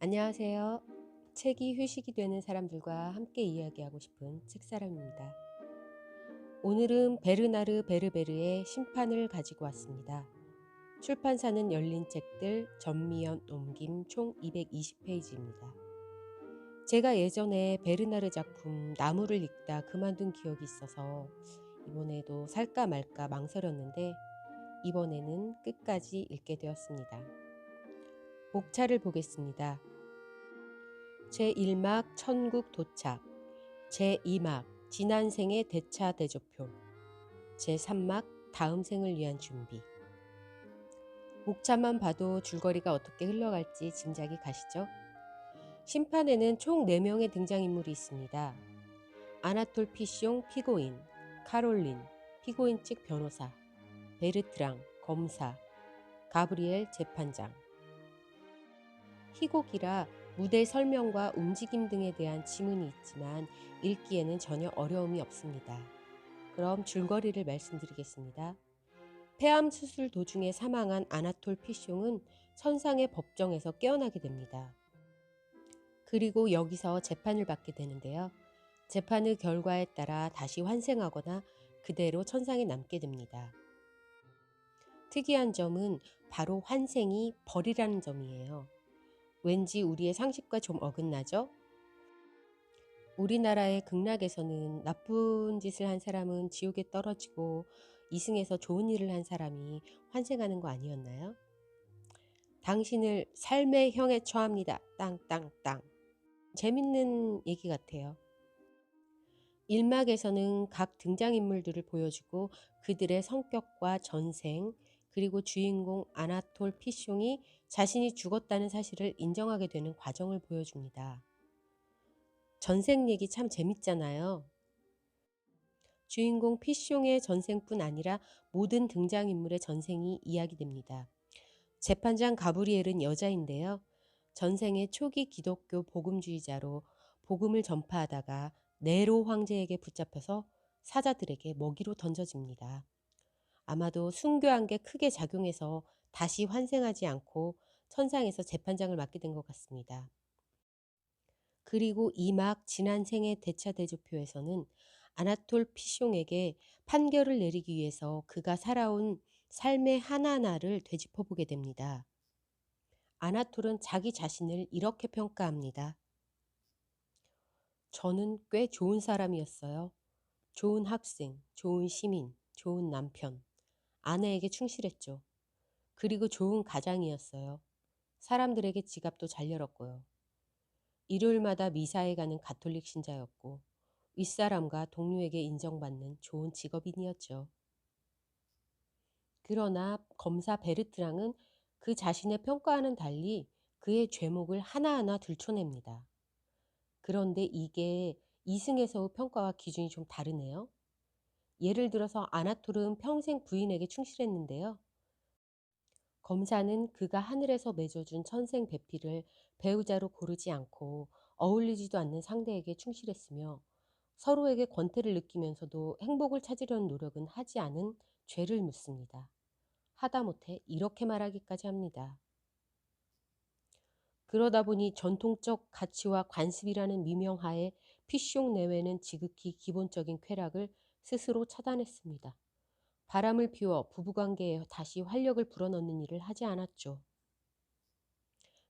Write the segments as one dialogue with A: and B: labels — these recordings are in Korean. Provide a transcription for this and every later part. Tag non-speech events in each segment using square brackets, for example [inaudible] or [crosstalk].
A: 안녕하세요. 책이 휴식이 되는 사람들과 함께 이야기하고 싶은 책사람입니다. 오늘은 베르나르 베르베르의 심판을 가지고 왔습니다. 출판사는 열린 책들 전미연 옮김 총 220페이지입니다. 제가 예전에 베르나르 작품 나무를 읽다 그만둔 기억이 있어서 이번에도 살까 말까 망설였는데 이번에는 끝까지 읽게 되었습니다. 목차를 보겠습니다. 제1막 천국 도착 제2막 지난 생의 대차 대조표 제3막 다음 생을 위한 준비 목차만 봐도 줄거리가 어떻게 흘러갈지 짐작이 가시죠? 심판에는 총 4명의 등장인물이 있습니다. 아나톨 피숑 피고인, 카롤린 피고인 측 변호사, 베르트랑 검사, 가브리엘 재판장 희곡이라 무대 설명과 움직임 등에 대한 지문이 있지만 읽기에는 전혀 어려움이 없습니다. 그럼 줄거리를 말씀드리겠습니다. 폐암 수술 도중에 사망한 아나톨 피숑은 천상의 법정에서 깨어나게 됩니다. 그리고 여기서 재판을 받게 되는데요. 재판의 결과에 따라 다시 환생하거나 그대로 천상에 남게 됩니다. 특이한 점은 바로 환생이 벌이라는 점이에요. 왠지 우리의 상식과 좀 어긋나죠? 우리나라의 극락에서는 나쁜 짓을 한 사람은 지옥에 떨어지고 이승에서 좋은 일을 한 사람이 환생하는 거 아니었나요? 당신을 삶의 형에 처합니다. 땅땅땅. 재밌는 얘기 같아요. 일막에서는 각 등장인물들을 보여주고 그들의 성격과 전생, 그리고 주인공 아나톨 피숑이 자신이 죽었다는 사실을 인정하게 되는 과정을 보여줍니다. 전생 얘기 참 재밌잖아요. 주인공 피숑의 전생뿐 아니라 모든 등장인물의 전생이 이야기됩니다. 재판장 가브리엘은 여자인데요. 전생의 초기 기독교 복음주의자로 복음을 전파하다가 네로 황제에게 붙잡혀서 사자들에게 먹이로 던져집니다. 아마도 순교한 게 크게 작용해서 다시 환생하지 않고 천상에서 재판장을 맡게 된 것 같습니다. 그리고 이 막 지난 생의 대차 대조표에서는 아나톨 피숑에게 판결을 내리기 위해서 그가 살아온 삶의 하나하나를 되짚어 보게 됩니다. 아나톨은 자기 자신을 이렇게 평가합니다. 저는 꽤 좋은 사람이었어요. 좋은 학생, 좋은 시민, 좋은 남편. 아내에게 충실했죠. 그리고 좋은 가장이었어요. 사람들에게 지갑도 잘 열었고요. 일요일마다 미사에 가는 가톨릭 신자였고 윗사람과 동료에게 인정받는 좋은 직업인이었죠. 그러나 검사 베르트랑은 그 자신의 평가와는 달리 그의 죄목을 하나하나 들춰냅니다. 그런데 이게 이승에서의 평가와 기준이 좀 다르네요. 예를 들어서 아나톨은 평생 부인에게 충실했는데요. 검사는 그가 하늘에서 맺어준 천생 배필을 배우자로 고르지 않고 어울리지도 않는 상대에게 충실했으며 서로에게 권태를 느끼면서도 행복을 찾으려는 노력은 하지 않은 죄를 묻습니다. 하다못해 이렇게 말하기까지 합니다. 그러다 보니 전통적 가치와 관습이라는 미명하에 피숑 내외는 지극히 기본적인 쾌락을 스스로 차단했습니다. 바람을 피워 부부관계에 다시 활력을 불어넣는 일을 하지 않았죠.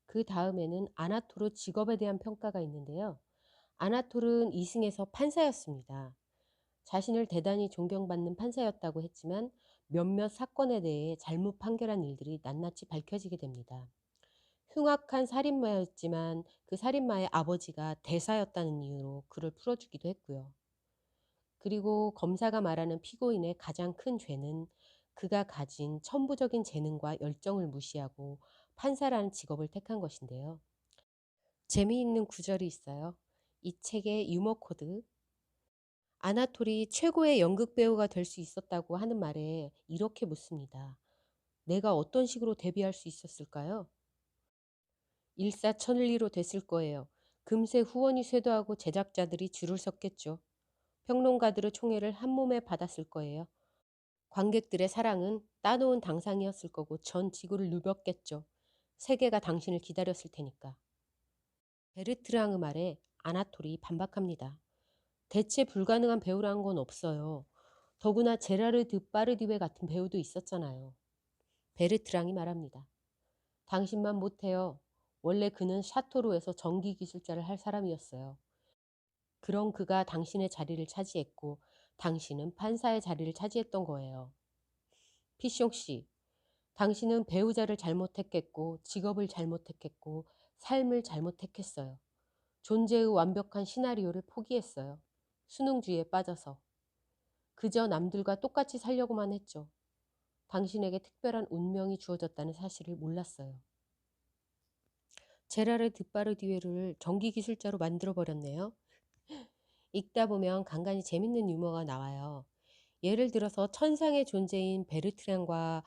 A: 그 다음에는 아나톨의 직업에 대한 평가가 있는데요. 아나톨은 이승에서 판사였습니다. 자신을 대단히 존경받는 판사였다고 했지만 몇몇 사건에 대해 잘못 판결한 일들이 낱낱이 밝혀지게 됩니다. 흉악한 살인마였지만 그 살인마의 아버지가 대사였다는 이유로 그를 풀어주기도 했고요. 그리고 검사가 말하는 피고인의 가장 큰 죄는 그가 가진 천부적인 재능과 열정을 무시하고 판사라는 직업을 택한 것인데요. 재미있는 구절이 있어요. 이 책의 유머 코드. 아나톨이 최고의 연극 배우가 될 수 있었다고 하는 말에 이렇게 묻습니다. 내가 어떤 식으로 데뷔할 수 있었을까요? 일사천리로 됐을 거예요. 금세 후원이 쇄도하고 제작자들이 줄을 섰겠죠. 평론가들의 총애를 한 몸에 받았을 거예요. 관객들의 사랑은 따놓은 당상이었을 거고 전 지구를 누볐겠죠. 세계가 당신을 기다렸을 테니까. 베르트랑의 말에 아나톨이 반박합니다. 대체 불가능한 배우라는 건 없어요. 더구나 제라르드 파르디웨 같은 배우도 있었잖아요. 베르트랑이 말합니다. 당신만 못해요. 원래 그는 샤토르에서 전기 기술자를 할 사람이었어요. 그런 그가 당신의 자리를 차지했고 당신은 판사의 자리를 차지했던 거예요. 피숑 씨, 당신은 배우자를 잘못했겠고 직업을 잘못했겠고 삶을 잘못했겠어요. 존재의 완벽한 시나리오를 포기했어요. 수능주의에 빠져서. 그저 남들과 똑같이 살려고만 했죠. 당신에게 특별한 운명이 주어졌다는 사실을 몰랐어요. 제라르 드파르디웨를 전기기술자로 만들어버렸네요. 읽다 보면 간간히 재밌는 유머가 나와요. 예를 들어서 천상의 존재인 베르트랑과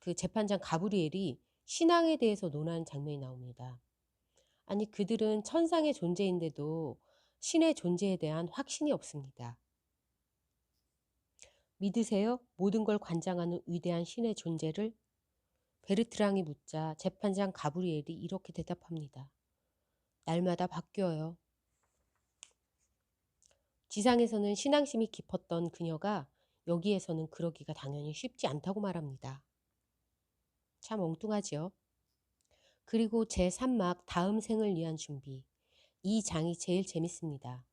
A: 그 재판장 가브리엘이 신앙에 대해서 논하는 장면이 나옵니다. 아니 그들은 천상의 존재인데도 신의 존재에 대한 확신이 없습니다. 믿으세요? 모든 걸 관장하는 위대한 신의 존재를? 베르트랑이 묻자 재판장 가브리엘이 이렇게 대답합니다. 날마다 바뀌어요. 지상에서는 신앙심이 깊었던 그녀가 여기에서는 그러기가 당연히 쉽지 않다고 말합니다. 참 엉뚱하지요. 그리고 제3막 다음 생을 위한 준비. 이 장이 제일 재밌습니다.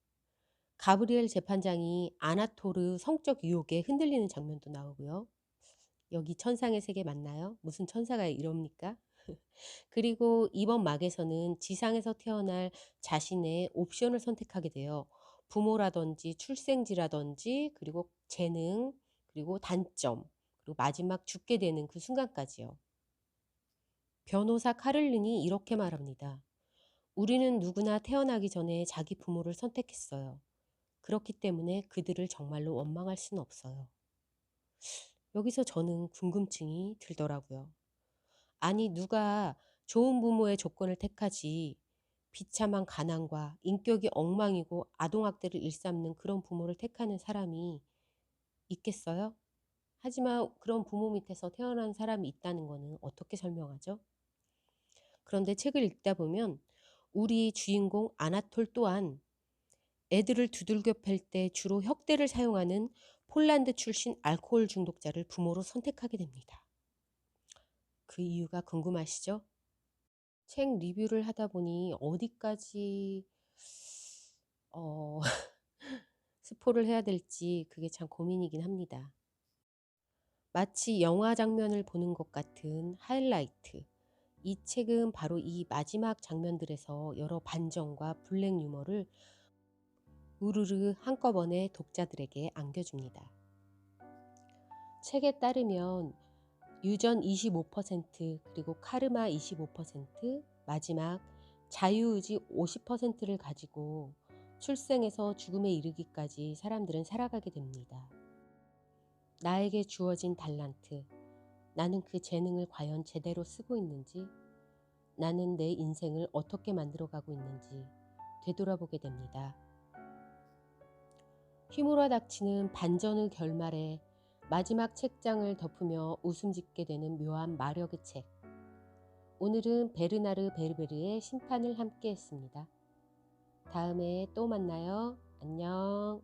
A: 가브리엘 재판장이 아나토르 성적 유혹에 흔들리는 장면도 나오고요. 여기 천상의 세계 맞나요? 무슨 천사가 이럽니까? [laughs] 그리고 이번 막에서는 지상에서 태어날 자신의 옵션을 선택하게 돼요. 부모라든지 출생지라든지 그리고 재능 그리고 단점 그리고 마지막 죽게 되는 그 순간까지요. 변호사 카를린이 이렇게 말합니다. 우리는 누구나 태어나기 전에 자기 부모를 선택했어요. 그렇기 때문에 그들을 정말로 원망할 수는 없어요. 여기서 저는 궁금증이 들더라고요. 아니, 누가 좋은 부모의 조건을 택하지 비참한 가난과 인격이 엉망이고 아동학대를 일삼는 그런 부모를 택하는 사람이 있겠어요? 하지만 그런 부모 밑에서 태어난 사람이 있다는 것은 어떻게 설명하죠? 그런데 책을 읽다 보면 우리 주인공 아나톨 또한 애들을 두들겨 팰 때 주로 혁대를 사용하는 폴란드 출신 알코올 중독자를 부모로 선택하게 됩니다. 그 이유가 궁금하시죠? 책 리뷰를 하다 보니 어디까지 어, [laughs] 스포를 해야 될지 그게 참 고민이긴 합니다. 마치 영화 장면을 보는 것 같은 하이라이트. 이 책은 바로 이 마지막 장면들에서 여러 반전과 블랙 유머를 우르르 한꺼번에 독자들에게 안겨줍니다. 책에 따르면 유전 25% 그리고 카르마 25% 마지막 자유의지 50%를 가지고 출생에서 죽음에 이르기까지 사람들은 살아가게 됩니다. 나에게 주어진 달란트, 나는 그 재능을 과연 제대로 쓰고 있는지, 나는 내 인생을 어떻게 만들어가고 있는지 되돌아보게 됩니다. 휘몰아 닥치는 반전의 결말에 마지막 책장을 덮으며 웃음 짓게 되는 묘한 마력의 책. 오늘은 베르나르 베르베르의 심판을 함께 했습니다. 다음에 또 만나요. 안녕.